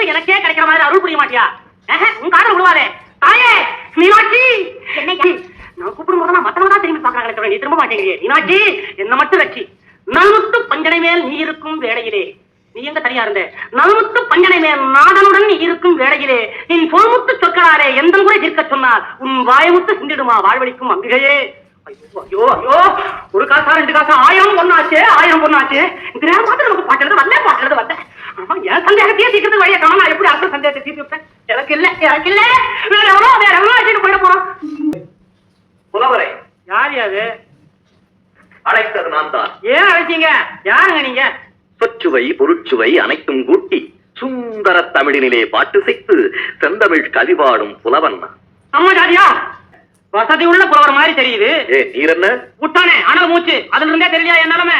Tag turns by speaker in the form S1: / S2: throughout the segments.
S1: மட்டும் எனக்கே கிடைக்கிற மாதிரி அருள் புரிய மாட்டியா? உன் காதல் விழுவாதே தாயே மீனாட்சி! நான் கூப்பிடும் போது மத்தவங்க தான் திரும்பி பாக்குறாங்க நீ திரும்ப மாட்டேங்கிறியே. மீனாட்சி என்ன மட்டும் வச்சு. நல்முத்து பஞ்சனை மேல் நீ இருக்கும் வேளையிலே. நீ எங்க தனியா இருந்த? நல்முத்து பஞ்சனை மேல் நாடனுடன் நீ இருக்கும் வேளையிலே. நீ பொறுமுத்து சொற்களாரே எந்த கூட இருக்க சொன்னால் உன் வாயமுத்து சிந்திடுமா வாழ்வழிக்கும் அம்பிகையே? ஐயோ, ஐயோ ஒரு காசா ரெண்டு காசா. ஆயிரம் பொண்ணாச்சு ஆயிரம் பொண்ணாச்சு இந்த நேரம் பார்த்து நமக்கு பாட்டுறது வரல பாட்டுறது ஆமா என் சந்தேகத்தையே தீர்க்கிறது வழியை நான் எப்படி அடுத்த சந்தேகத்தை தீர்த்து வைப்பேன் எனக்கு இல்ல எனக்கு இல்ல. வேற எவ்வளோ வேற எவ்வளோ வச்சுட்டு போயிட போறோம்?
S2: புலவரை
S1: யார் அது
S2: அழைத்தது நான் தான்.
S1: ஏன் அழைச்சீங்க? யாருங்க நீங்க?
S2: சொற்சுவை பொருட்சுவை அனைத்தும் கூட்டி சுந்தர தமிழினிலே பாட்டு செய்து செந்தமிழ் கவிபாடும் புலவன்.
S1: அம்மா ஜாதியா? வசதி உள்ள புலவர் மாதிரி தெரியுது.
S2: ஏ நீர் என்ன?
S1: விட்டானே அனல் மூச்சு. அதுல இருந்தே தெரியலையா என் நிலைமை?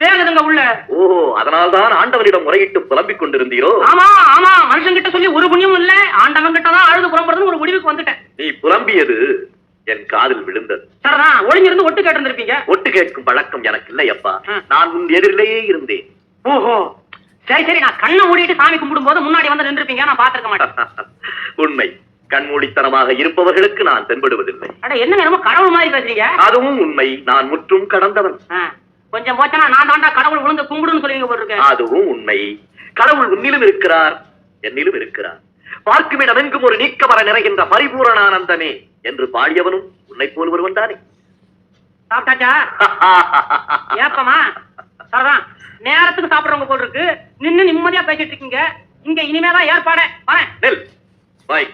S1: வேகுதுங்க உள்ள?
S2: ஓஹோ அதனால்தான் ஆண்டவனிடம் முறையிட்டு புலம்பிக் கொண்டிருந்தீரோ?
S1: ஆமா ஆமா மனுஷன் கிட்ட சொல்லி ஒரு புண்ணியமும் இல்ல. ஆண்டவன் கிட்ட தான் அழுது புறப்படுறதுன்னு ஒரு முடிவுக்கு வந்துட்டேன்.
S2: நீ புலம்பியது என் காதில் விழுந்தது.
S1: சரிதான் ஒளிஞ்சிருந்து ஒட்டு கேட்டு இருந்திருப்பீங்க
S2: ஒட்டு கேட்கும் பழக்கம் எனக்கு இல்லை அப்பா.
S1: ஆ.
S2: நான் உன் எதிரிலேயே இருந்தேன்.
S1: ஓஹோ. சரி சரி நான் கண்ணை மூடிட்டு சாமி கும்பிடும் போது முன்னாடி வந்து நின்றுப்பீங்க நான் பாத்துருக்க மாட்டேன்.
S2: உண்மை. கண்மூடித்தனமாக இருப்பவர்களுக்கு நான் தென்படுவதில்லை.
S1: அட என்ன நேரமோ கடவுள் மாதிரி பேசுறீங்க?
S2: அதுவும் உண்மை. நான் முற்றும் கடந்தவன்.
S1: கொஞ்சம் போச்சனா நான் தாண்டா கடவுள் விழுந்து கும்பிடுன்னு சொல்லுவீங்க போட்டிருக்கேன்.
S2: அதுவும் உண்மை. கடவுள் உன்னிலும் இருக்கிறார் என்னிலும் இருக்கிறார். பார்க்கும் இடமெங்கும் ஒரு நீக்கமர நிறைகின்ற பரிபூரணானந்தமே என்று பாடியவனும் உன்னை போல் ஒருவன் தானே.
S1: சாப்பிட்டாச்சா? ஏப்பமா? சரிதான் நேரத்துக்கு சாப்பிடுறவங்க போல் இருக்கு நின்னு நிம்மதியா பேசிட்டு இருக்கீங்க. இங்க இனிமேதான் ஏற்பாடு. வரேன்
S2: வாய்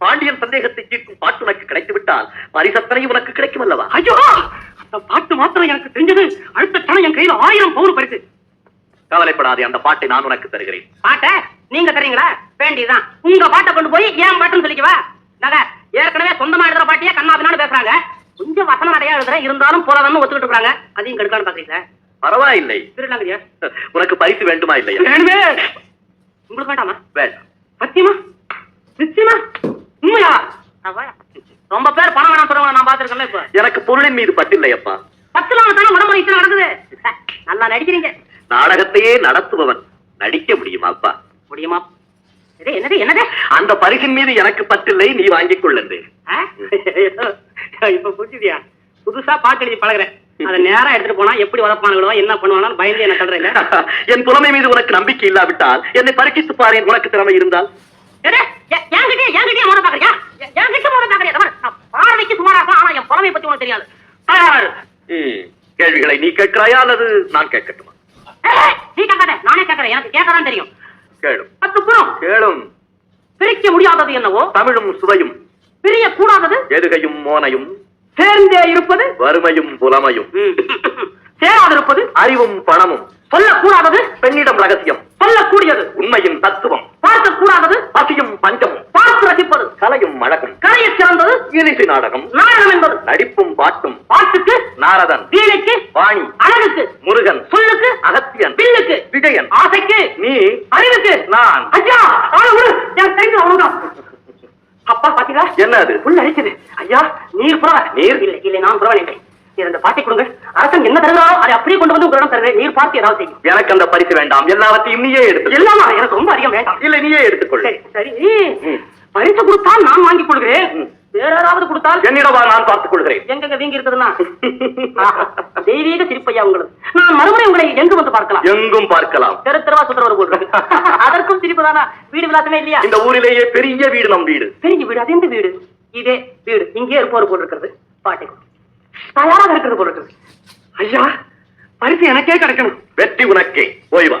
S2: பாண்டியன் சந்தேகத்தை தீர்க்கும் பாட்டு உனக்கு கிடைத்து விட்டால் பரிசத்தனை உனக்கு கிடைக்கும் அல்லவா
S1: ஐயோ! பாட்டு மாத்திரம் எனக்கு தெரிஞ்சது. அடுத்த கணம் என் கையில ஆயிரம் பவுன் பரிசு
S2: கவலைப்படாதே அந்த பாட்டை நான் உனக்கு தருகிறேன்.
S1: பாட்டை நீங்க தரீங்களா வேண்டியதுதான். உங்க பாட்டை கொண்டு போய் ஏன் பாட்டுன்னு சொல்லிக்கவா நக. ஏற்கனவே சொந்தமா எழுதுற பாட்டியே கண்ணாபின்னு பேசுறாங்க. கொஞ்சம் வசனம் நிறைய எழுதுற இருந்தாலும் போறதன்னு ஒத்துக்கிட்டு இருக்காங்க. அதையும் கெடுக்கான்னு பாக்குறீங்களா?
S2: பரவாயில்லை.
S1: திருடாங்கறியா
S2: உனக்கு பரிசு வேண்டுமா இல்லையா?
S1: வேணுமே உங்களுக்கு வேண்டாமா?
S2: வேண்டாம்.
S1: சத்தியமா? நிச்சயமா? உண்மையா. ரொம்ப பேர் பணம் வேணாம் சொல்றவங்க நான் பாத்துருக்கேன்ல இப்ப
S2: எனக்கு பொருளின் மீது பட்டில்லை அப்பா
S1: பத்து நாள் தானே உடம்பு இத்தனை நடக்குது நல்லா நடிக்கிறீங்க.
S2: நாடகத்தையே நடத்துபவன் நடிக்க முடியுமா? அப்பா
S1: முடியுமா என்னது என்னது?
S2: அந்த பரிசின் மீது எனக்கு பட்டில்லை நீ வாங்கிக் கொள்ளு
S1: ஆ? இப்ப புரிஞ்சுதியா புதுசா பாட்டு எழுதி பழகுறேன். அதை நேரா எடுத்துட்டு போனா எப்படி உதப்பானுங்களோ என்ன பண்ணுவானு பயந்து என்ன கல்றேன்
S2: என் புலமை மீது உனக்கு நம்பிக்கை இல்லாவிட்டால் என்னை பரீட்சித்து பாரேன் உனக்கு திறமை இருந்தால்.
S1: என்கிட்ட என்கிட்ட மோத பாக்குறியா பாக்குறியா இந்த பாரு, நான் பார்வைக்கு சுமாரா இருக்கலாம் ஆனா என் புலமை பத்தி உனக்கு தெரியாது.
S2: கேள்விகளை நீ கேட்கிறாயா அல்லது நான் கேட்கட்டுமா?
S1: நீ கேட்காத நானே கேட்கறேன் எனக்கு கேட்கதான் தெரியும்.
S2: கேளும்.
S1: பத்து புறம்
S2: கேளும்.
S1: பிரிக்க முடியாதது என்னவோ?
S2: தமிழும் சுவையும்.
S1: பிரிய கூடாதது
S2: எதுகையும் மோனையும்.
S1: சேர்ந்தே இருப்பது?
S2: வறுமையும் புலமையும்.
S1: சேராதிருப்பது?
S2: அறிவும் பணமும்.
S1: சொல்லக்கூடாதது?
S2: பெண்ணிடம் ரகசியம்.
S1: சொல்லக்கூடியது.
S2: உண்மையின் தத்துவம்.
S1: பார்க்க கூடாதது
S2: பசியும் பஞ்சமும் இனிசு நாடகம்.
S1: நாடகம் என்பது
S2: நடிப்பும் பாட்டும்.
S1: பாட்டுக்கு
S2: நாரதன்.
S1: வீணைக்கு
S2: வாணி.
S1: அழகுக்கு
S2: முருகன்.
S1: சொல்லுக்கு
S2: அகத்தியன்.
S1: பில்லுக்கு
S2: விஜயன்.
S1: ஆசைக்கு
S2: நீ.
S1: அறிவுக்கு.
S2: நான்.
S1: ஐயா என் கைது அவ்வளவுதான். அப்பா பாத்தீங்களா?
S2: என்ன அது?
S1: புல் அடிக்குது. ஐயா நீர் புறவ.
S2: நீர்?
S1: இல்லை இல்லை நான் புறவ இல்லை. இரண்டு பாட்டி கொடுங்க அரசன் என்ன தருகிறோ? அதை அப்படியே கொண்டு வந்து உங்களிடம் தருகிறேன். நீர் பார்த்து ஏதாவது செய்யும்.
S2: எனக்கு அந்த பரிசு வேண்டாம். எல்லாவற்றையும் நீயே எடுத்து
S1: எல்லாமா? எனக்கு ரொம்ப அதிகம் வேண்டாம்.
S2: இல்ல நீயே எடுத்துக்கொள்
S1: சரி. பரிசு கொடுத்தால் நான் வாங்கிக் கொள்கிறேன். கொடுத்தால்?
S2: என்னிடம் வா, நான் பார்த்துக் கொள்கிறேன்.
S1: எங்கெங்க வீங்கி இருக்குதுன்னா? தெய்வீக சிரிப்பையா உங்களுக்கு நான் மறுமுறை உங்களை எங்கு வந்து பார்க்கலாம்?
S2: எங்கும் பார்க்கலாம்.
S1: தெரு தெருவா சுற்றுவர் இருக்கு. அதற்கும் சிரிப்பு தானா? வீடு விலாசமே இல்லையா?
S2: இந்த ஊரிலேயே பெரிய வீடு நம் வீடு.
S1: பெரிய வீடு அது எந்த வீடு? இதே வீடு. இங்கே இருப்பவர் போல் இருக்கிறது. பாட்டி தயாராக இருக்கிறது போல் இருக்கிறது. ஐயா பரிசு எனக்கே கிடைக்கணும்.
S2: வெற்றி உனக்கே. போய் வா.